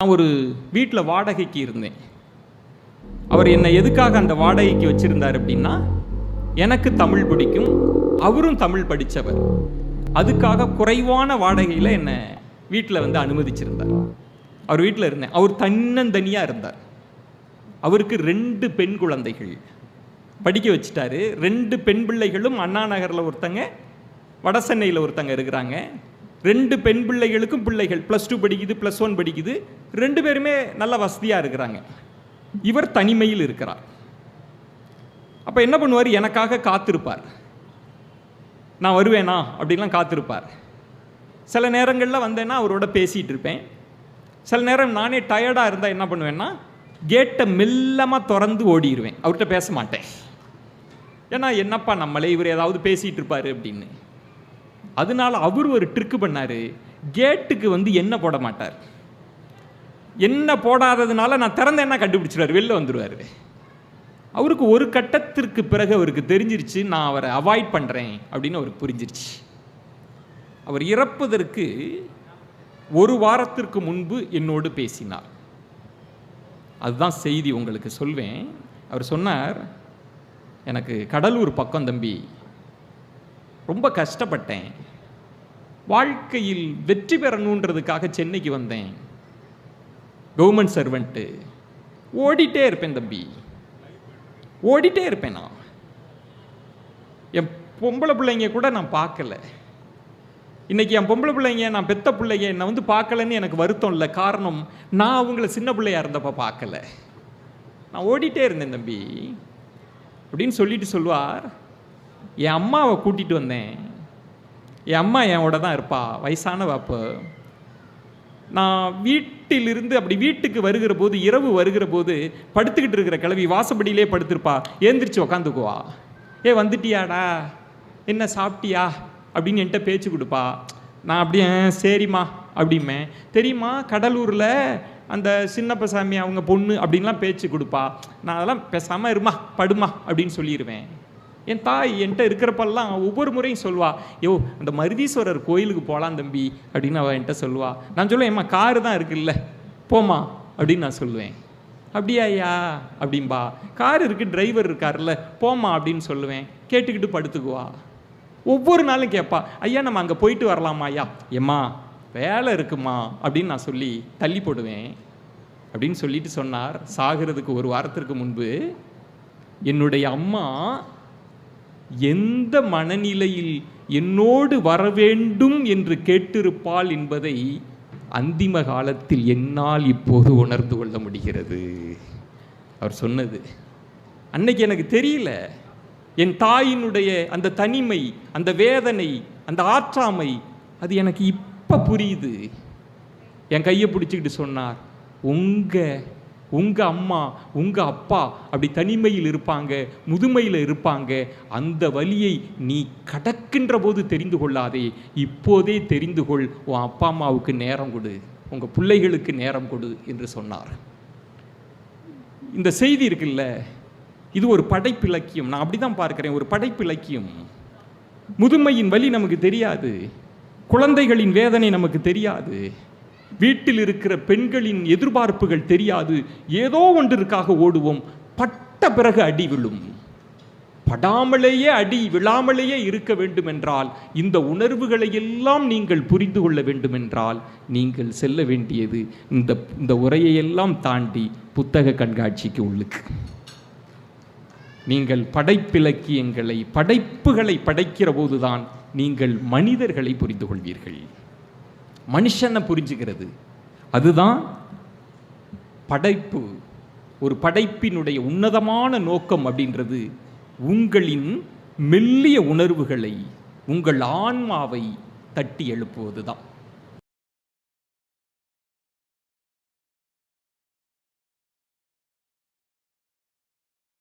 நான் ஒரு வீட்டில் வாடகைக்கு இருந்தேன். அவர் என்னை எதுக்காக அந்த வாடகைக்கு வச்சுருந்தார் அப்படின்னா எனக்கு தமிழ் பிடிக்கும் அவரும் தமிழ் படித்தவர் அதுக்காக குறைவான வாடகையில் என்னை வீட்டில் வந்து அனுமதிச்சிருந்தார். அவர் வீட்டில் இருந்தேன். அவர் தன்னந்தனியாக இருந்தார். அவருக்கு ரெண்டு பெண் குழந்தைகள். படிக்க வச்சுட்டாரு. ரெண்டு பெண் பிள்ளைகளும் அண்ணா நகரில் ஒருத்தங்க வடசென்னையில் ஒருத்தங்க இருக்கிறாங்க. ரெண்டு பெண் பிள்ளைகளுக்கும் பிள்ளைகள் ப்ளஸ் டூ படிக்குது ப்ளஸ் ஒன் படிக்குது. ரெண்டு பேருமே நல்ல வசதியாக இருக்கிறாங்க. இவர் தனிமையில் இருக்கிறார். அப்போ என்ன பண்ணுவார்? எனக்காக காத்திருப்பார். நான் வருவேனா? அப்படின்லாம் காத்திருப்பார். சில நேரங்களில் வந்தேன்னா அவரோட பேசிகிட்டு இருப்பேன். சில நேரம் நானே டயர்டாக இருந்தால் என்ன பண்ணுவேன்னா கேட்டை மெல்லமாக திறந்து ஓடிடுவேன் அவர்கிட்ட பேச மாட்டேன். ஏன்னா என்னப்பா நம்மளே இவர் ஏதாவது பேசிகிட்டு இருப்பார் அப்படின்னு. அதனால அவர் ஒரு ட்ரிக்கு பண்ணார். கேட்டுக்கு வந்து என்ன போட மாட்டார். என்ன போடாததுனால நான் திறந்த என்ன கண்டுபிடிச்சிருவார் வெளில வந்துடுவார் அவருக்கு ஒரு கட்டத்திற்கு பிறகு அவருக்கு தெரிஞ்சிருச்சு நான் அவரை அவாய்ட் பண்ணுறேன் அப்படின்னு அவருக்கு புரிஞ்சிருச்சு. அவர் இறப்பதற்கு ஒரு வாரத்திற்கு முன்பு என்னோடு பேசினார். அதுதான் செய்தி உங்களுக்கு சொல்வேன். அவர் சொன்னார் எனக்கு கடலூர் பக்கம் தம்பி ரொம்ப கஷ்டப்பட்டேன். வாழ்க்கையில் வெற்றி பெறணுன்றதுக்காக சென்னைக்கு வந்தேன். கவர்மெண்ட் சர்வெண்ட்டு ஓடிட்டே இருப்பேன் தம்பி. ஓடிட்டே இருப்பேன் நான். என் பொம்பளை பிள்ளைங்க கூட நான் பார்க்கல. இன்றைக்கி என் பொம்பளை பிள்ளைங்க நான் பெத்த பிள்ளைங்க என்னை வந்து பார்க்கலன்னு எனக்கு வருத்தம் இல்லை. காரணம் நான் அவங்கள சின்ன பிள்ளையாக இருந்தப்போ பார்க்கல. நான் ஓடிட்டே இருந்தேன் தம்பி. அப்படின்னு சொல்லிட்டு சொல்லுவார் என் அம்மாவை கூட்டிகிட்டு வந்தேன். என் அம்மா என்னோட தான் இருப்பா. வயசான வாப்பு. நான் வீட்டிலிருந்து அப்படி வீட்டுக்கு வருகிற போது இரவு வருகிற போது படுத்துக்கிட்டு இருக்கிற கிளவி வாசப்படியிலே படுத்திருப்பா. ஏந்திரிச்சு உக்காந்துக்குவா. ஏ வந்துட்டியாடா? என்ன சாப்பிட்டியா? அப்படின்னு என்கிட்ட பேச்சு கொடுப்பா. நான் அப்படியே "ஆ, சரிம்மா அப்படிமே தெரியுமா கடலூரில் அந்த சின்னப்பசாமி அவங்க பொண்ணு அப்படின்லாம் பேச்சு கொடுப்பா. நான் அதெல்லாம் பேசாமல் இருமா படுமா அப்படின்னு சொல்லிடுவேன் என் தாய் என்கிட்ட இருக்கிறப்பெல்லாம் ஒவ்வொரு முறையும் சொல்வா யோ அந்த மருதீஸ்வரர் கோயிலுக்கு போகலாம் தம்பி அப்படின்னு அவள் என்கிட்ட சொல்லுவா. நான் சொல்லுவேன் ஏம்மா காரு தான் இருக்குல்ல போமா அப்படின்னு நான் சொல்லுவேன். அப்படியா ஐயா அப்படிம்பா. கார் இருக்குது டிரைவர் இருக்கார்ல போமா அப்படின்னு சொல்லுவேன். கேட்டுக்கிட்டு படுத்துக்குவா. ஒவ்வொரு நாளும் கேட்பா ஐயா நம்ம அங்கே போயிட்டு வரலாமா ஐயா? ஏம்மா வேலை இருக்குமா? அப்படின்னு நான் சொல்லி தள்ளி போடுவேன். அப்படின்னு சொல்லிட்டு சொன்னார். சாகிறதுக்கு ஒரு வாரத்திற்கு முன்பு என்னுடைய அம்மா எந்த மனநிலையில் என்னோடு வர வேண்டும் என்று கேட்டிருப்பாள் என்பதை அந்திம காலத்தில் என்னால் இப்போது உணர்ந்து கொள்ள முடிகிறது. அவர் சொன்னது அன்னைக்கு எனக்கு தெரியல. என் தாயினுடைய அந்த தனிமை அந்த வேதனை அந்த ஆற்றாமை அது எனக்கு இப்போ புரியுது. என் கையை பிடிச்சிக்கிட்டு சொன்னார் உங்க உங்கள் அம்மா உங்கள் அப்பா அப்படி தனிமையில் இருப்பாங்க முதுமையில் இருப்பாங்க அந்த வழியை நீ கடக்கின்ற போது தெரிந்து கொள்ளாதே. இப்போதே தெரிந்து கொள் உன் அப்பா அம்மாவுக்கு நேரம் கொடு உங்கள் பிள்ளைகளுக்கு நேரம் கொடு என்று சொன்னார். இந்த செய்தி இருக்குல்ல இது ஒரு படைப்பிலக்கியம். நான் அப்படிதான் பார்க்குறேன் ஒரு படைப்பிலக்கியம். முதுமையின் வலி நமக்கு தெரியாது குழந்தைகளின் வேதனை நமக்கு தெரியாது. வீட்டில் இருக்கிற பெண்களின் எதிர்பார்ப்புகள் தெரியாது. ஏதோ ஒன்றிற்காக ஓடுவோம். பட்ட பிறகு அடி விழும். படாமலேயே அடி விழாமலேயே இருக்க வேண்டும் என்றால் இந்த உணர்வுகளை எல்லாம் நீங்கள் புரிந்து கொள்ள வேண்டும் என்றால் நீங்கள் செல்ல வேண்டியது இந்த இந்த உரையையெல்லாம் தாண்டி புத்தக கண்காட்சிக்கு உள்ளுக்கு. நீங்கள் படைப்பிலக்கியங்களை படைப்புகளை படைக்கிற போதுதான் நீங்கள் மனிதர்களை புரிந்து கொள்வீர்கள். மனுஷனை புரிஞ்சுக்கிறது. அதுதான் படைப்பு. ஒரு படைப்பினுடைய உன்னதமான நோக்கம் அப்படின்றது உங்களின் மெல்லிய உணர்வுகளை உங்கள் ஆன்மாவை தட்டி எழுப்புவது தான்